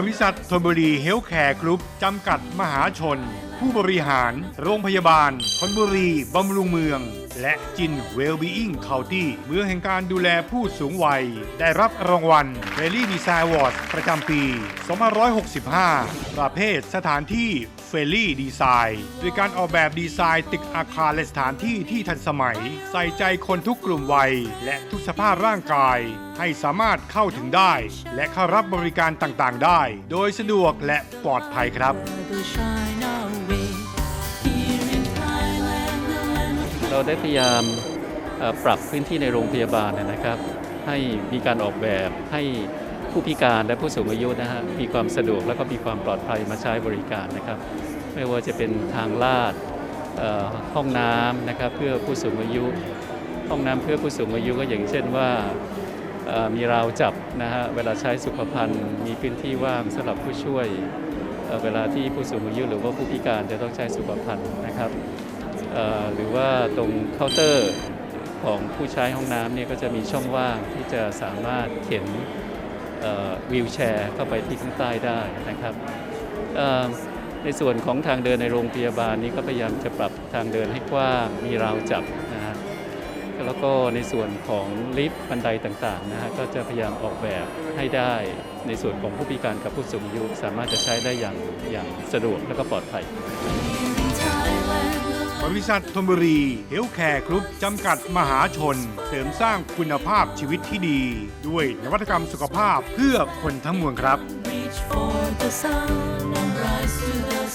บริษัทธนบุรีเฮลท์แคร์กรุ๊ปจำกัดมหาชน ผู้บริหาร โรงพยาบาลธนบุรีบำรุงเมือง และจินเวลบีอิงเคานตี้เมืองแห่งการดูแลผู้สูงวัย ได้รับรางวัลเ a ลี่ดีไซน์วอร์ดประจำปี 2565 ประเภทสถานที่เฟลลี่ดีไซน์โดยการออกแบบดีไซน์ตึกอาคารและสถานที่ที่ทันสมัย ใส่ใจคนทุกกลุ่มวัย และทุกสภาพร่างกาย ให้สามารถเข้าถึงได้ และเข้ารับบริการต่างๆ ได้ โดยสะดวกและปลอดภัยครับเราได้พยายามปรับพื้นที่ในโรงพยาบาลนะนะครับ ให้มีการออกแบบให้ ผู้พิการและผู้สูงอายุนะฮะมีความสะดวกและก็มีความปลอดภัยมาใช้บริการนะครับ ไม่ว่าจะเป็นทางลาดห้องน้ำนะครับเพื่อผู้สูงอายุ ห้องน้ำเพื่อผู้สูงอายุก็อย่างเช่นว่ามีราวจับนะฮะเวลาใช้สุขภัณฑ์มีพื้นที่ว่างสำหรับผู้ช่วยเเวลาที่ผู้สูงอายุหรือว่าผู้พิการจะต้องใช้สุขภัณฑ์นะครับหรือว่าตรงเคาน์เตอร์ของผู้ใช้ห้องน้ำเนี่ยก็จะมีช่องว่างที่จะสามารถเข็น วิวแชร์เข้าไปที่ข้างใต้ได้นะครับในส่วนของทางเดินในโรงพยาบาลนี้ก็พยายามจะปรับทางเดินให้กว้างมีราวจับนะฮะแล้วก็ในส่วนของลิฟต์บันไดต่างๆนะฮะก็จะพยายามออกแบบให้ได้ในส่วนของผู้พิการกับผู้สูงอายุสามารถจะใช้ได้อย่างอย่างสะดวกและก็ปลอดภัย บริษัทธนบุรีเฮลแคร์กรุ๊ปจำกัดมหาชน เสริมสร้างคุณภาพชีวิตที่ดี ด้วยนวัตกรรมสุขภาพเพื่อคนทั้งมวลครับ reach for the sun and rise to the.